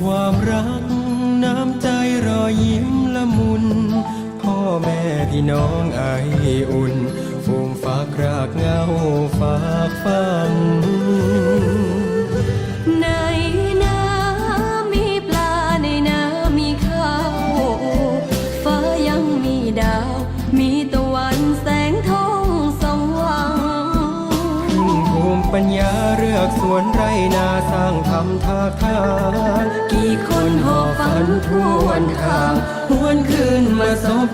ความรักน้ำใจรอยยิ้มละมุน พ่อแม่พี่น้องไออุ่นฟูมฟักรากเงาฝากฟังในน้ำมีปลาในน้ำมีข้าว ฟ้ายังมีดาว มีตะวันแส เลือกสวนไรนาสร้างทำท่าทางกี่คนหอบฝันทวนทางหวนคืนมาสบ